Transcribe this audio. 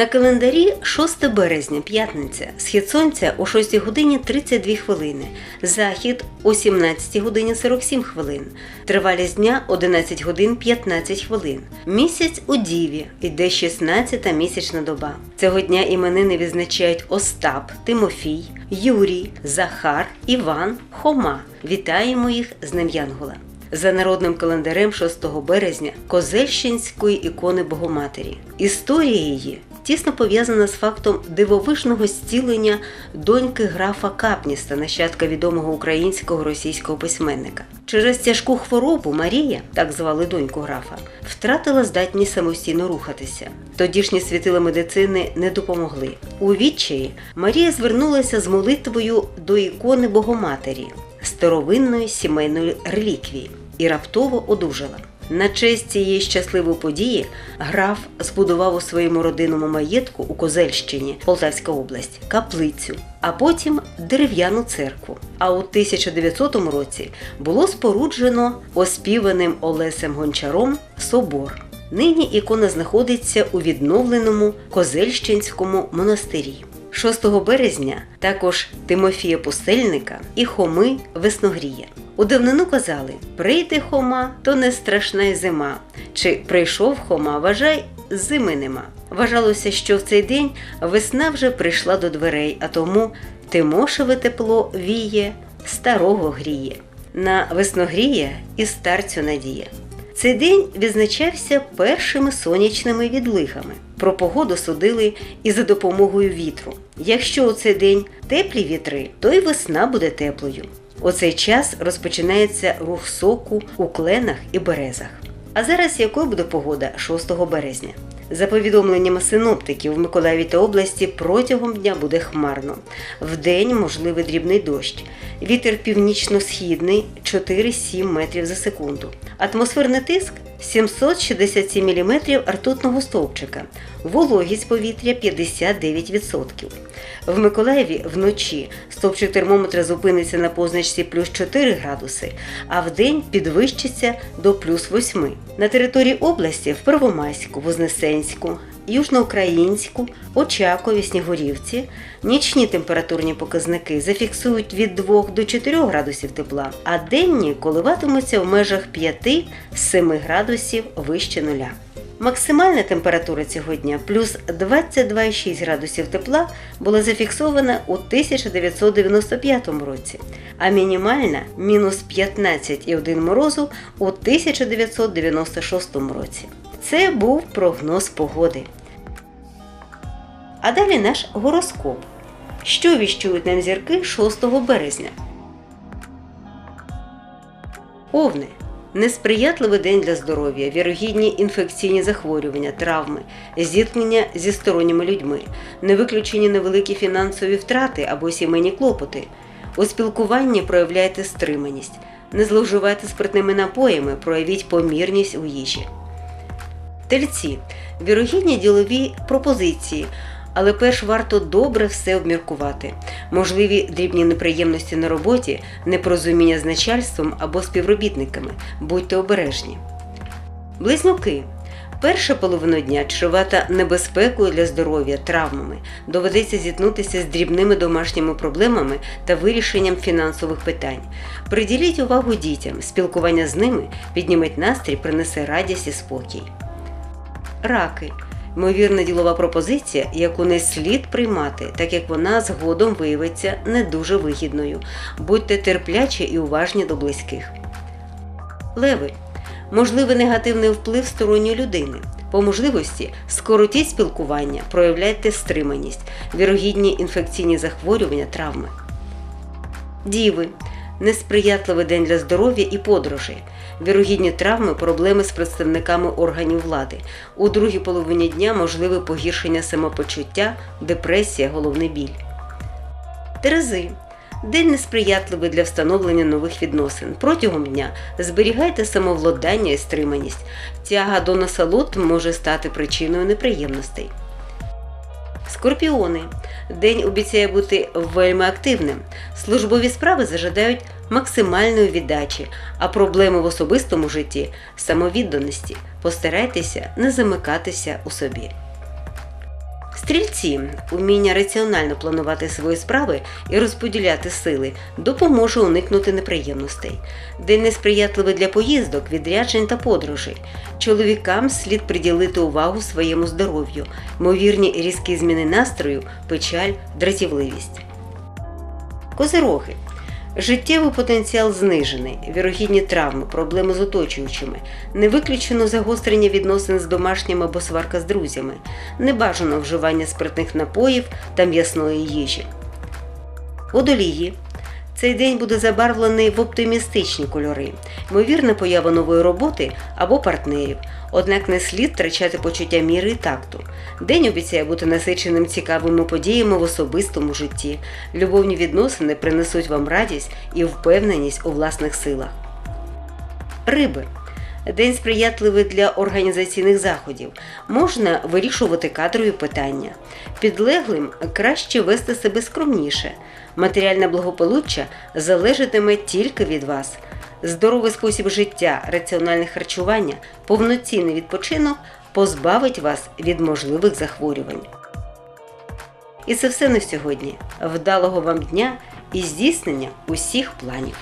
На календарі 6 березня, п'ятниця, схід сонця о 6 годині 32 хвилини, захід о 17 годині 47 хвилин, тривалість дня 11 годин 15 хвилин. Місяць у Діві йде 16-та місячна доба. Цього дня іменини відзначають Остап, Тимофій, Юрій, Захар, Іван, Хома. Вітаємо їх з Днем Янгола. За народним календарем 6 березня Козельщинської ікони Богоматері. Історія її тісно пов'язана з фактом дивовижного зцілення доньки графа Капніста, нащадка відомого українського російського письменника. Через тяжку хворобу Марія, так звали доньку графа, втратила здатність самостійно рухатися. Тодішні світила медицини не допомогли. У відчаї Марія звернулася з молитвою до ікони Богоматері, старовинної сімейної реліквії, і раптово одужала. На честь цієї щасливої події граф збудував у своєму родинному маєтку у Козельщині, Полтавська область, каплицю, а потім дерев'яну церкву. А у 1900 році було споруджено оспіваним Олесем Гончаром собор. Нині ікона знаходиться у відновленому Козельщинському монастирі. 6 березня також Тимофія Пустельника і Хоми Весногрія. У давнину казали: прийде Хома, то не страшна зима. Чи прийшов Хома, вважай, зими нема. Вважалося, що в цей день весна вже прийшла до дверей, а тому Тимошеве тепло віє, старого гріє. На весногрія і старцю надія. Цей день відзначався першими сонячними відлигами. Про погоду судили і за допомогою вітру. Якщо у цей день теплі вітри, то й весна буде теплою. У цей час розпочинається рух соку у кленах і березах. А зараз якою буде погода 6 березня? За повідомленнями синоптиків в Миколаєві та області протягом дня буде хмарно. Вдень можливий дрібний дощ. Вітер північно-східний 4-7 метрів за секунду. Атмосферний тиск 767 мм ртутного стовпчика. Вологість повітря 59%. В Миколаєві вночі стовпчик термометра зупиниться на позначці плюс 4 градуси, а вдень підвищиться до плюс 8. На території області в Первомайську, Вознесенську, Южноукраїнську, Очакові, Снігурівці нічні температурні показники зафіксують від 2 до 4 градусів тепла, а денні коливатимуться в межах 5-7 градусів вище нуля. Максимальна температура цього дня плюс 22,6 градусів тепла була зафіксована у 1995 році, а мінімальна мінус 15,1 морозу у 1996 році. Це був прогноз погоди. А далі наш гороскоп. Що віщують нам зірки 6 березня? Овни. Несприятливий день для здоров'я, вірогідні інфекційні захворювання, травми, зіткнення зі сторонніми людьми, не виключені невеликі фінансові втрати або сімейні клопоти. У спілкуванні проявляйте стриманість, не зловживайте спиртними напоями, проявіть помірність у їжі. Тельці вірогідні ділові пропозиції, але перш варто добре все обміркувати. Можливі дрібні неприємності на роботі, непорозуміння з начальством або співробітниками. Будьте обережні. Близнюки. Перша половина дня чревата небезпекою для здоров'я, травмами. Доведеться зіткнутися з дрібними домашніми проблемами та вирішенням фінансових питань. Приділіть увагу дітям, спілкування з ними підніметь настрій, принесе радість і спокій. Раки. Ймовірна ділова пропозиція, яку не слід приймати, так як вона згодом виявиться не дуже вигідною. Будьте терплячі і уважні до близьких. Леви. Можливий негативний вплив сторонньої людини. По можливості скоротіть спілкування, проявляйте стриманість, вірогідні інфекційні захворювання, травми. Діви. Несприятливий день для здоров'я і подорожей, вірогідні травми, проблеми з представниками органів влади. У другій половині дня можливе погіршення самопочуття, депресія, головний біль. Терези. День несприятливий для встановлення нових відносин. Протягом дня зберігайте самовладання і стриманість. Тяга до насолод може стати причиною неприємностей. Скорпіони. День обіцяє бути вельми активним. Службові справи зажадають максимальної віддачі, а проблеми в особистому житті самовідданості. Постарайтеся не замикатися у собі. Стрільці уміння раціонально планувати свої справи і розподіляти сили допоможе уникнути неприємностей. День несприятливий для поїздок, відряджень та подорожей. Чоловікам слід приділити увагу своєму здоров'ю, ймовірні різкі зміни настрою, печаль, дратівливість. Козироги. Життєвий потенціал знижений, вірогідні травми, проблеми з оточуючими, не виключено загострення відносин з домашніми або сварка з друзями, небажано вживання спиртних напоїв та м'ясної їжі. Водолії. Цей день буде забарвлений в оптимістичні кольори, ймовірна поява нової роботи або партнерів. Однак не слід втрачати почуття міри і такту. День обіцяє бути насиченим цікавими подіями в особистому житті. Любовні відносини принесуть вам радість і впевненість у власних силах. Риби. День сприятливий для організаційних заходів. Можна вирішувати кадрові питання. Підлеглим краще вести себе скромніше. Матеріальне благополуччя залежатиме тільки від вас. Здоровий спосіб життя, раціональне харчування, повноцінний відпочинок позбавить вас від можливих захворювань. І це все на сьогодні. Вдалого вам дня і здійснення усіх планів.